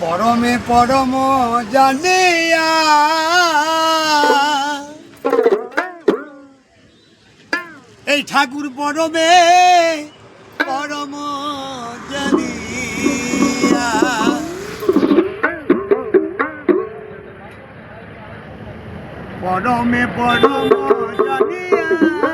পরমে পরম জানিয়া। এই ঠাকুর পরমে পরম জানিয়া। পরমে পরম জানিয়া।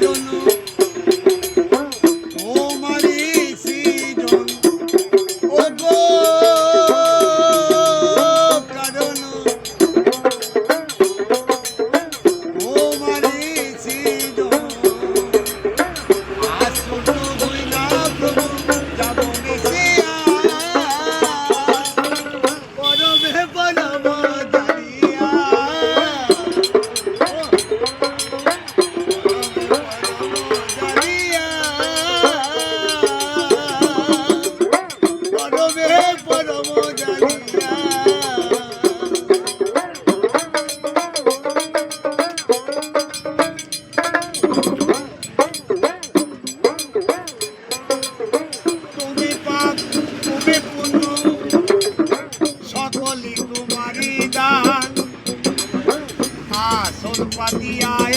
জানো Guadilla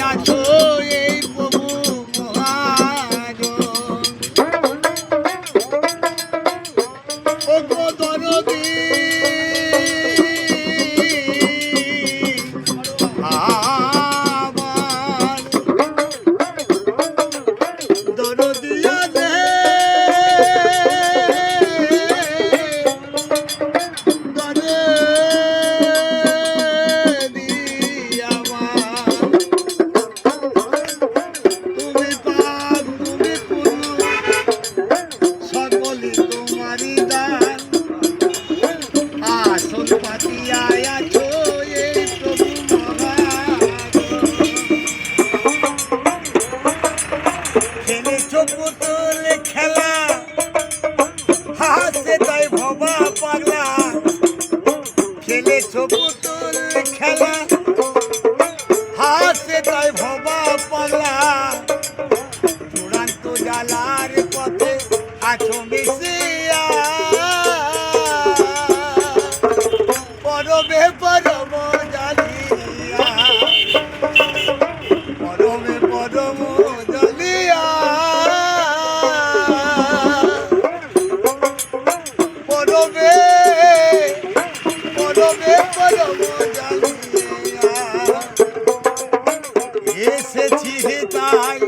মালার পথে আছো মিশিয়া। পরবে পরম জালিয়া। পরবে পরম জালিয়া। পরবে পরবে পরম জালিয়া। এসেছি তাই